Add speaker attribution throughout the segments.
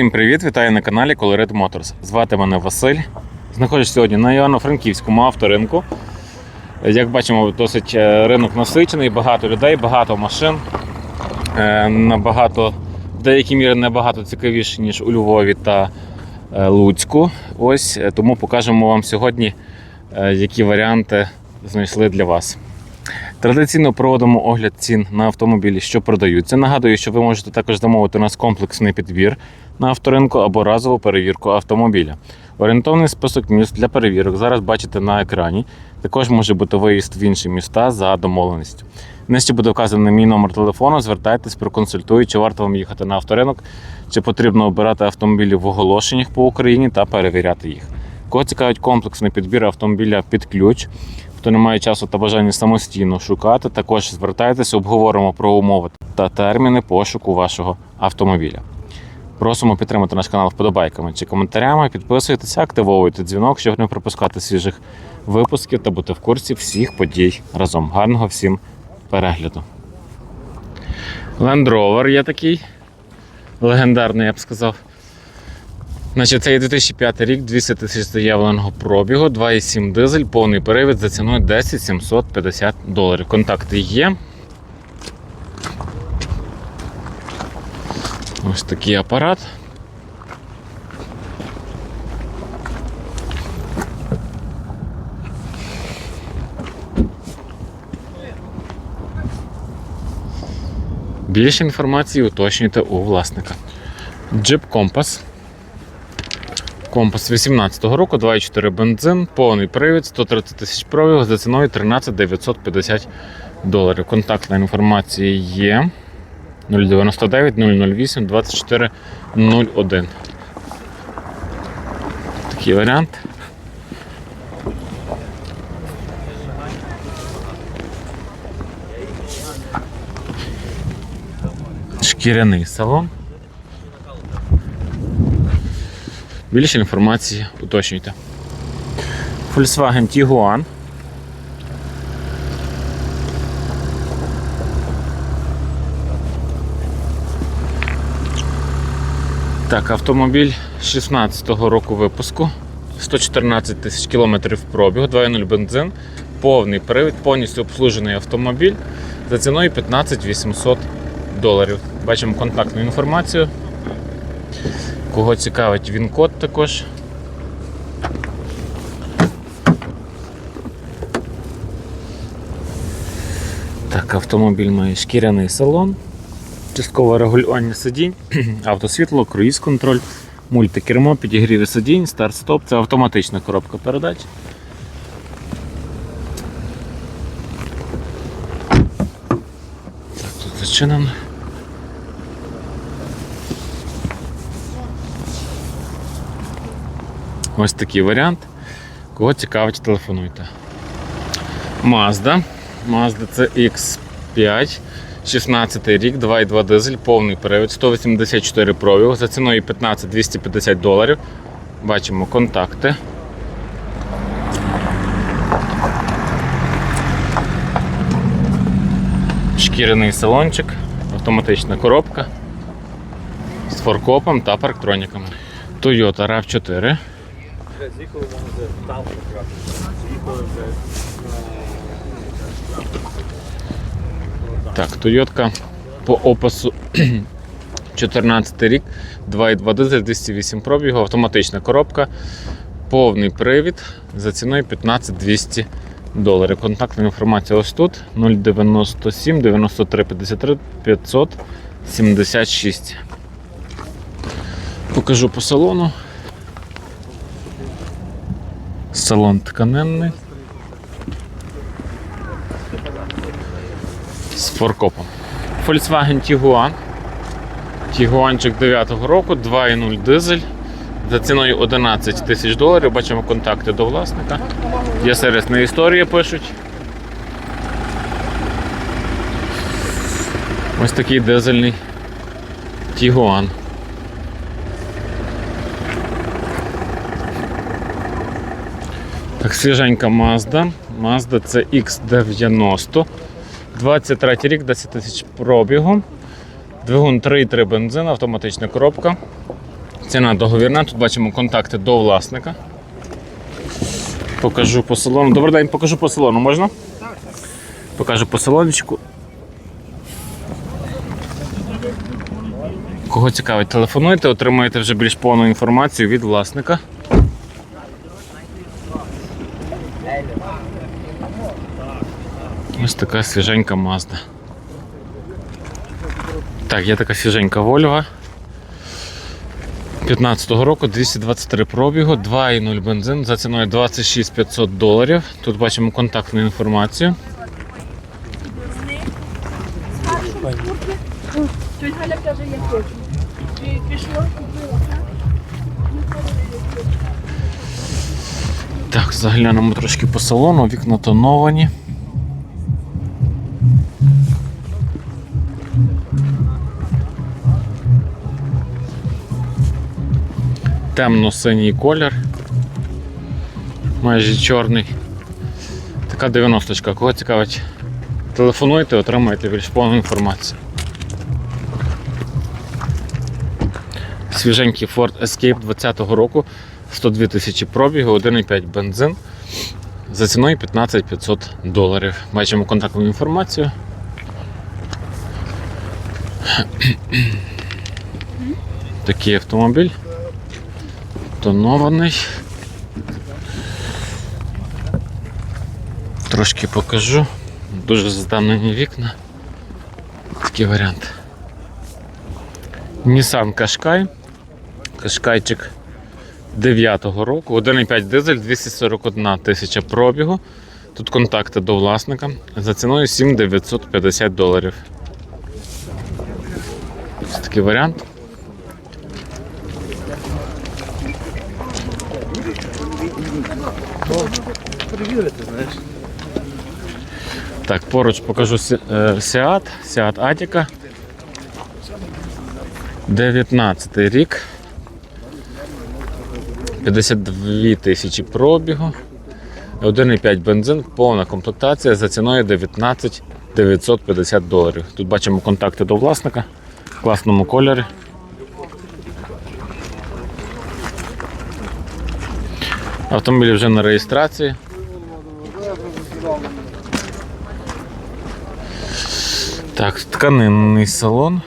Speaker 1: Всім привіт! Вітаю на каналі Colored Motors. Звати мене Василь. Знаходжусь сьогодні на Івано-Франківському авторинку. Як бачимо, досить е, ринок насичений, багато людей, багато машин. Е, Набагато, в деякій мірі набагато цікавіше, ніж у Львові та е, Луцьку. Ось тому покажемо вам сьогодні, які варіанти знайшли для вас. Традиційно проводимо огляд цін на автомобілі, що продаються. Нагадую, що ви можете також замовити у нас комплексний підбір на авторинку або разову перевірку автомобіля. Орієнтовний список міст для перевірок зараз бачите на екрані. Також може бути виїзд в інші міста за домовленістю. Нижче буде вказаний мій номер телефону. Звертайтесь, проконсультую, чи варто вам їхати на авторинок, чи потрібно обирати автомобілі в оголошеннях по Україні та перевіряти їх. Кого цікавить комплексний підбір автомобіля під ключ, хто не має часу та бажання самостійно шукати, також звертайтеся, обговоримо про умови та терміни пошуку вашого автомобіля. Просимо підтримати наш канал вподобайками чи коментарями, підписуйтеся, активовуйте дзвінок, щоб не пропускати свіжих випусків та бути в курсі всіх подій разом. Гарного всім перегляду. Land Rover є такий легендарний, я б сказав. Значить, це є 2005 рік, 200 тисяч заявленого пробігу, 2,7 дизель, повний перевід за ціною 10 750 доларів. Контакти є. Ось такий апарат. Більше інформації уточнюйте у власника. Jeep Compass. Компас 18-го року, 2,4 бензин, повний привід, 130 тисяч пробігу за ціною 13 950 доларів. Контактна інформація є 099 008 24 01. Такий варіант. Шкіряний салон. Більше інформації уточнюйте. Volkswagen Tiguan. Так, автомобіль 16-го року випуску. 114 тисяч кілометрів пробігу, 2.0 бензин, повний привід, повністю обслужений автомобіль за ціною 15 800 доларів. Бачимо контактну інформацію. Кого цікавить він код також. Так, автомобіль має шкіряний салон, часткове регулювання сидінь, автосвітло, круїз-контроль, мультикермо, підігріві сидінь, старт-стоп, це автоматична коробка передач. Так, тут зачинено. Ось такий варіант. Кого цікавить, телефонуйте. Mazda. Mazda це X5, 16 рік, 2,2 дизель, повний перевід, 184 пробігу, за ціною 15 250 доларів. Бачимо контакти. Шкіряний салончик, автоматична коробка з форкопом та парктроніками. Toyota RAV4.
Speaker 2: З'їхали в магазин, там потрапили. З'їхали вже.
Speaker 1: Так, Тойотка по опису 14 рік, 2,2 дизель, 208 пробігу, автоматична коробка, повний привід за ціною 15 200 доларів. Контактна інформація ось тут 097 93 53 576. Покажу по салону. Салон тканинний. З форкопом. Volkswagen Tiguan. Тігуанчик 9-го року, 2,0 дизель. За ціною 11 тисяч доларів. Бачимо контакти до власника. Є сервісна історія пишуть. Ось такий дизельний Тігуан. Так, свіженька Mazda. Mazda це X90. 23 рік, 10 тисяч пробігу. Двигун 3,3 бензин, автоматична коробка. Ціна договірна. Тут бачимо контакти до власника. Покажу по салону. Добрий день, покажу по салону, можна? Покажу по салончику. Кого цікавить, телефонуйте, отримаєте вже більш повну інформацію від власника. Ось така свіженька Mazda. Так, є така свіженька Volvo. 15-го року 223 пробігу, 2,0 бензин за ціною 26 500 доларів. Тут бачимо контактну інформацію.
Speaker 3: Так,
Speaker 1: заглянемо трошки по салону, вікна тоновані. Темно-синій колір. Майже чорний. Така 90-чка. Кого цікавить? Телефонуйте, отримаєте більш повну інформацію. Свіженький Ford Escape 20-го року, 102 тисячі пробігу, 1,5 бензин. За ціною 15 500 доларів. Бачимо контактну інформацію. Такий автомобіль. Тонований. Трошки покажу. Дуже заздавнені вікна. Такий варіант. Nissan Qashqai. Кашкайчик 9-го року, 1,5 дизель, 241 тисяча пробігу. Тут контакти до власника за ціною 7950 доларів. Ось такий варіант.
Speaker 2: Перевірити, знаєш.
Speaker 1: Так, поруч покажу е, Seat, Seat 19 рік. 52 тисячі пробігу. 1,5 бензин, повна комплектація за ціною 19 950 доларів. Тут бачимо контакти до власника в класному кольорі. Автомобіль вже на реєстрації. Так, тканинний салон.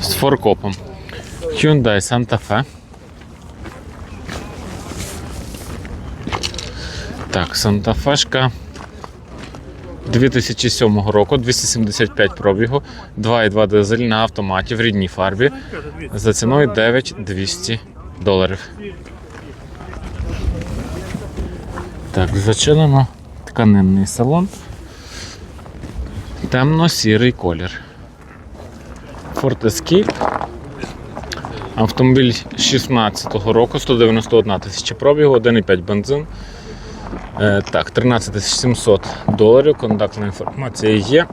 Speaker 1: З форкопом. Hyundai Santa Fe. Так, Santa Fe 2007 року, 275 пробігу, 2,2 дизель на автоматі в рідній фарбі за ціною 9200 доларів. Так, зачинено тканинний салон. Темно-сірий колір. Ford Escape. Автомобіль 16-го року, 191 тисяча пробігу, 1,5 бензин. Е, так, 13 700 доларів. Контактна інформація є.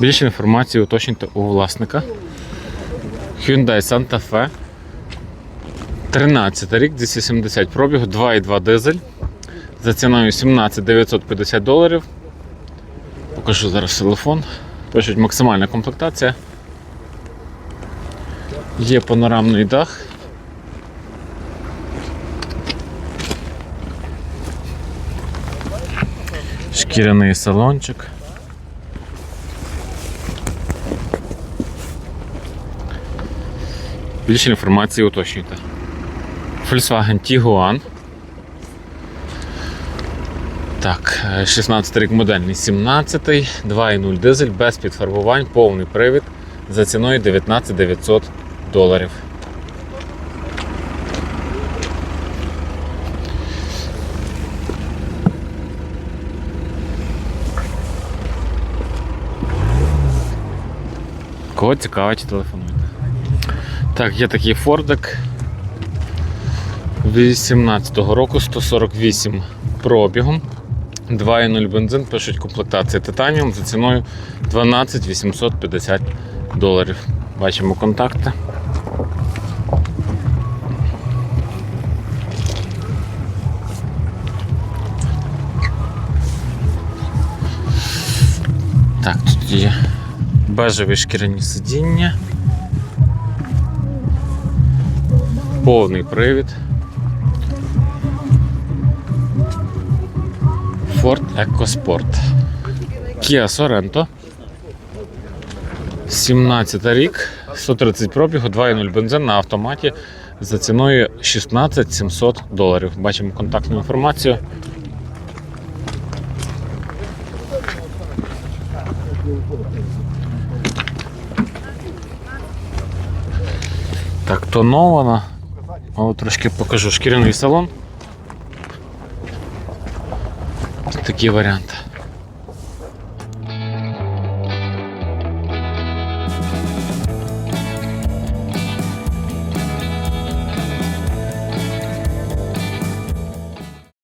Speaker 1: Більше інформації уточнюйте у власника. Hyundai Santa Fe. 13 рік, 270 пробігу, 2,2 дизель. За ціною 17 950 доларів. Покажу зараз телефон. Пишуть максимальна комплектація. Є панорамний дах. Шкіряний салончик. Більше інформації уточнюйте. Volkswagen Tiguan. Так, е, 16 рік модельний, 17, 2,0 дизель без підфарбувань, повний привід за ціною 19 900 доларів. Кого цікавить, телефонуйте. Так, є такий фордик 18-го року 148 пробігом. 2,0 бензин пишуть комплектація титаніум за ціною 12 850 доларів. Бачимо контакти. Так, тут є бежеві шкіряні сидіння, повний привід. Ford EcoSport. Kia Sorento. 17 рік, 130 пробігу, 2.0 бензин на автоматі за ціною 16 700 доларів. Бачимо контактну інформацію. Так, тонована. Але трошки покажу шкіряний салон. Такий варіант.